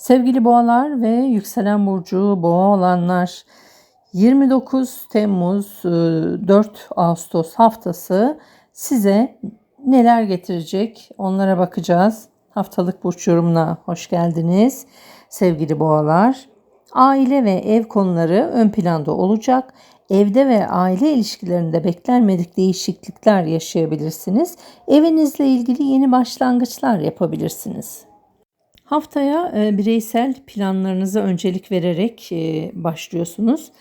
Sevgili boğalar ve yükselen burcu boğa olanlar 29 Temmuz e, 4 Ağustos haftası size neler getirecek onlara bakacağız. Haftalık burç yorumuna hoş geldiniz sevgili boğalar. Aile ve ev konuları ön planda olacak. Evde ve aile ilişkilerinde beklenmedik değişiklikler yaşayabilirsiniz. Evinizle ilgili yeni başlangıçlar yapabilirsiniz. Haftaya e, bireysel planlarınıza öncelik vererek e, başlıyorsunuz.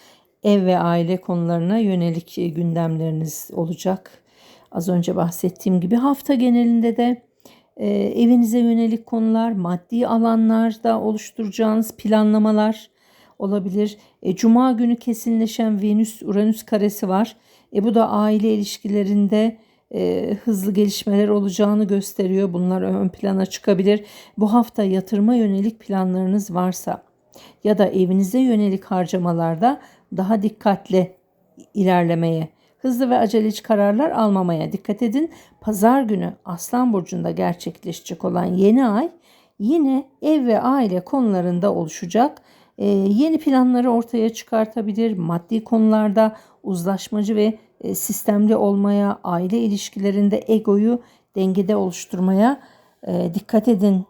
Ev ve aile konularına yönelik e, gündemleriniz olacak. Az önce bahsettiğim gibi hafta genelinde de evinize yönelik konular, maddi alanlarda oluşturacağınız planlamalar olabilir. Cuma günü kesinleşen Venüs-Uranüs karesi var. E, bu da aile ilişkilerinde e, hızlı gelişmeler olacağını gösteriyor. Bunlar ön plana çıkabilir. Bu hafta yatırıma yönelik planlarınız varsa ya da evinize yönelik harcamalarda daha dikkatli ilerlemeye, hızlı ve aceleci kararlar almamaya dikkat edin. Pazar günü Aslan burcunda gerçekleşecek olan yeni ay yine ev ve aile konularında oluşacak. Ee, yeni planları ortaya çıkartabilir. Maddi konularda uzlaşmacı ve sistemli olmaya, aile ilişkilerinde egoyu dengede oluşturmaya e, dikkat edin.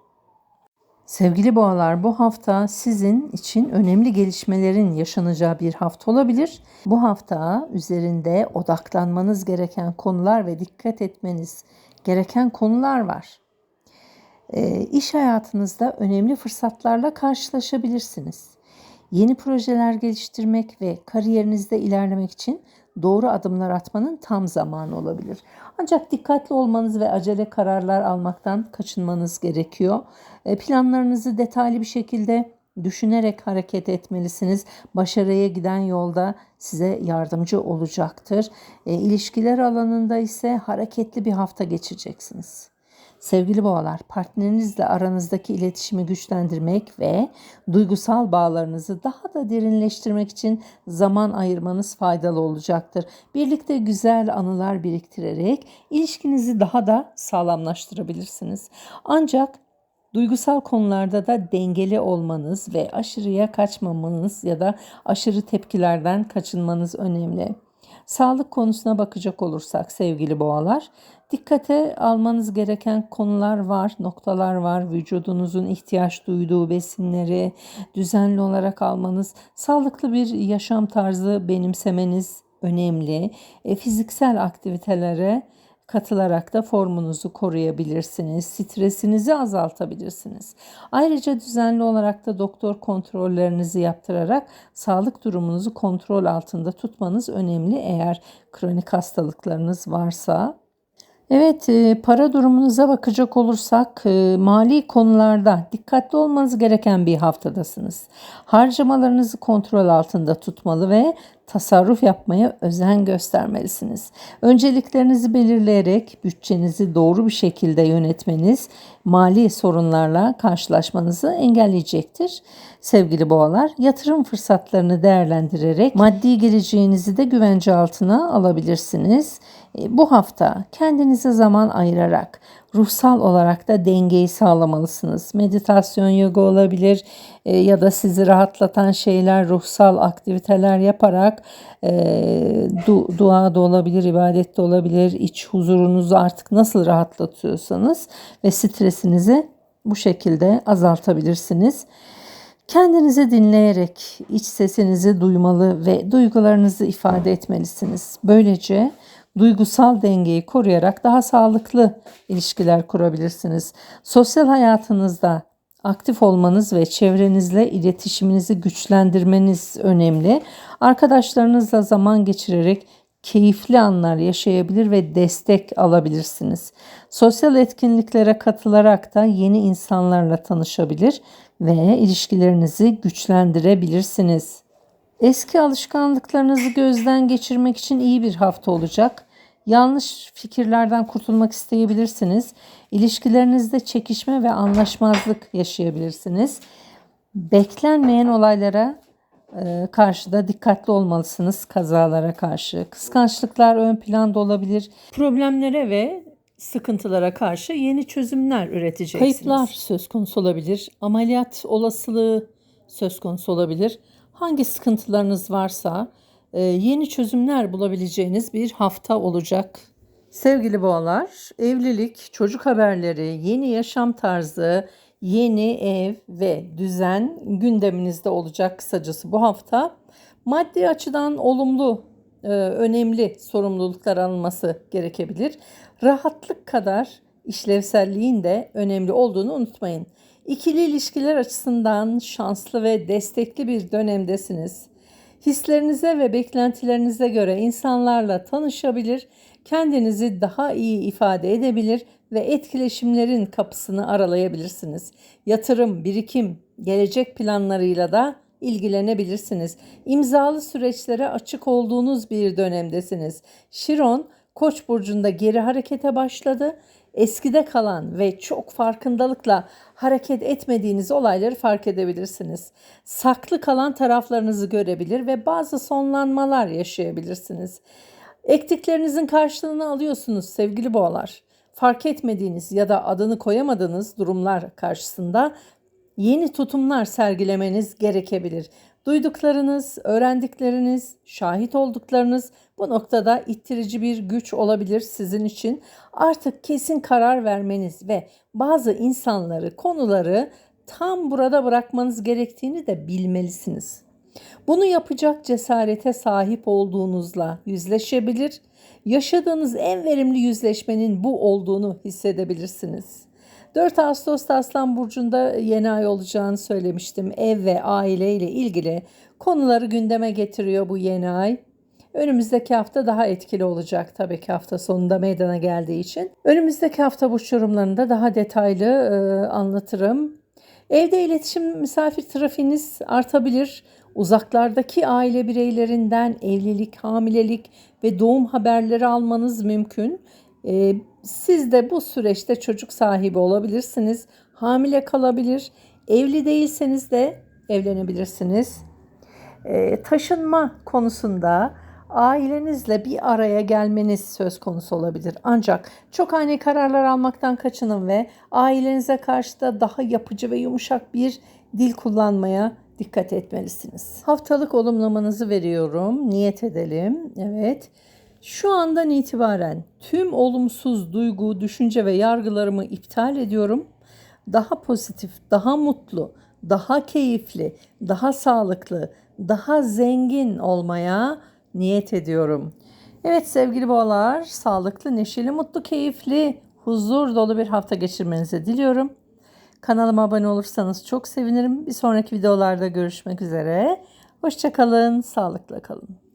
Sevgili boğalar bu hafta sizin için önemli gelişmelerin yaşanacağı bir hafta olabilir. Bu hafta üzerinde odaklanmanız gereken konular ve dikkat etmeniz gereken konular var. E, iş hayatınızda önemli fırsatlarla karşılaşabilirsiniz. Yeni projeler geliştirmek ve kariyerinizde ilerlemek için doğru adımlar atmanın tam zamanı olabilir. Ancak dikkatli olmanız ve acele kararlar almaktan kaçınmanız gerekiyor. E, planlarınızı detaylı bir şekilde düşünerek hareket etmelisiniz. Başarıya giden yolda size yardımcı olacaktır. E, ilişkiler alanında ise hareketli bir hafta geçireceksiniz. Sevgili boğalar, partnerinizle aranızdaki iletişimi güçlendirmek ve duygusal bağlarınızı daha da derinleştirmek için zaman ayırmanız faydalı olacaktır. Birlikte güzel anılar biriktirerek ilişkinizi daha da sağlamlaştırabilirsiniz. Ancak Duygusal konularda da dengeli olmanız ve aşırıya kaçmamanız ya da aşırı tepkilerden kaçınmanız önemli. Sağlık konusuna bakacak olursak sevgili boğalar, dikkate almanız gereken konular var, noktalar var. Vücudunuzun ihtiyaç duyduğu besinleri düzenli olarak almanız, sağlıklı bir yaşam tarzı benimsemeniz önemli. E, fiziksel aktivitelere katılarak da formunuzu koruyabilirsiniz. Stresinizi azaltabilirsiniz. Ayrıca düzenli olarak da doktor kontrollerinizi yaptırarak sağlık durumunuzu kontrol altında tutmanız önemli eğer kronik hastalıklarınız varsa. Evet, e, para durumunuza bakacak olursak e, mali konularda dikkatli olmanız gereken bir haftadasınız. Harcamalarınızı kontrol altında tutmalı ve tasarruf yapmaya özen göstermelisiniz. Önceliklerinizi belirleyerek bütçenizi doğru bir şekilde yönetmeniz mali sorunlarla karşılaşmanızı engelleyecektir. Sevgili boğalar, yatırım fırsatlarını değerlendirerek maddi geleceğinizi de güvence altına alabilirsiniz. E, bu hafta kendinize zaman ayırarak ruhsal olarak da dengeyi sağlamalısınız. Meditasyon, yoga olabilir e, ya da sizi rahatlatan şeyler, ruhsal aktiviteler yaparak e, du, dua da olabilir, ibadet de olabilir, iç huzurunuzu artık nasıl rahatlatıyorsanız ve stresinizi bu şekilde azaltabilirsiniz. Kendinizi dinleyerek iç sesinizi duymalı ve duygularınızı ifade etmelisiniz. Böylece duygusal dengeyi koruyarak daha sağlıklı ilişkiler kurabilirsiniz. Sosyal hayatınızda aktif olmanız ve çevrenizle iletişiminizi güçlendirmeniz önemli. Arkadaşlarınızla zaman geçirerek keyifli anlar yaşayabilir ve destek alabilirsiniz. Sosyal etkinliklere katılarak da yeni insanlarla tanışabilir ve ilişkilerinizi güçlendirebilirsiniz. Eski alışkanlıklarınızı gözden geçirmek için iyi bir hafta olacak. Yanlış fikirlerden kurtulmak isteyebilirsiniz. İlişkilerinizde çekişme ve anlaşmazlık yaşayabilirsiniz. Beklenmeyen olaylara e, karşıda dikkatli olmalısınız kazalara karşı. Kıskançlıklar ön planda olabilir. Problemlere ve sıkıntılara karşı yeni çözümler üreteceksiniz. Kayıplar söz konusu olabilir. Ameliyat olasılığı söz konusu olabilir. Hangi sıkıntılarınız varsa yeni çözümler bulabileceğiniz bir hafta olacak. Sevgili boğalar, evlilik, çocuk haberleri, yeni yaşam tarzı, yeni ev ve düzen gündeminizde olacak kısacası bu hafta. Maddi açıdan olumlu, e, önemli sorumluluklar alınması gerekebilir. Rahatlık kadar işlevselliğin de önemli olduğunu unutmayın. İkili ilişkiler açısından şanslı ve destekli bir dönemdesiniz. Hislerinize ve beklentilerinize göre insanlarla tanışabilir, kendinizi daha iyi ifade edebilir ve etkileşimlerin kapısını aralayabilirsiniz. Yatırım, birikim, gelecek planlarıyla da ilgilenebilirsiniz. İmzalı süreçlere açık olduğunuz bir dönemdesiniz. Şiron, Koç burcunda geri harekete başladı. Eskide kalan ve çok farkındalıkla hareket etmediğiniz olayları fark edebilirsiniz. Saklı kalan taraflarınızı görebilir ve bazı sonlanmalar yaşayabilirsiniz. Ektiklerinizin karşılığını alıyorsunuz sevgili boğalar. Fark etmediğiniz ya da adını koyamadığınız durumlar karşısında yeni tutumlar sergilemeniz gerekebilir. Duyduklarınız, öğrendikleriniz, şahit olduklarınız bu noktada ittirici bir güç olabilir sizin için. Artık kesin karar vermeniz ve bazı insanları, konuları tam burada bırakmanız gerektiğini de bilmelisiniz. Bunu yapacak cesarete sahip olduğunuzla yüzleşebilir, yaşadığınız en verimli yüzleşmenin bu olduğunu hissedebilirsiniz. 4 Ağustos'ta Aslan Burcu'nda yeni ay olacağını söylemiştim. Ev ve aile ile ilgili konuları gündeme getiriyor bu yeni ay. Önümüzdeki hafta daha etkili olacak tabii ki hafta sonunda meydana geldiği için. Önümüzdeki hafta burç yorumlarında daha detaylı e, anlatırım. Evde iletişim, misafir trafiğiniz artabilir. Uzaklardaki aile bireylerinden evlilik, hamilelik ve doğum haberleri almanız mümkün. E, siz de bu süreçte çocuk sahibi olabilirsiniz. Hamile kalabilir. Evli değilseniz de evlenebilirsiniz. E, taşınma konusunda ailenizle bir araya gelmeniz söz konusu olabilir. Ancak çok ani kararlar almaktan kaçının ve ailenize karşı da daha yapıcı ve yumuşak bir dil kullanmaya dikkat etmelisiniz. Haftalık olumlamanızı veriyorum. Niyet edelim. Evet. Şu andan itibaren tüm olumsuz duygu, düşünce ve yargılarımı iptal ediyorum. Daha pozitif, daha mutlu, daha keyifli, daha sağlıklı, daha zengin olmaya niyet ediyorum. Evet sevgili boğalar, sağlıklı, neşeli, mutlu, keyifli, huzur dolu bir hafta geçirmenizi diliyorum. Kanalıma abone olursanız çok sevinirim. Bir sonraki videolarda görüşmek üzere. Hoşçakalın, sağlıkla kalın.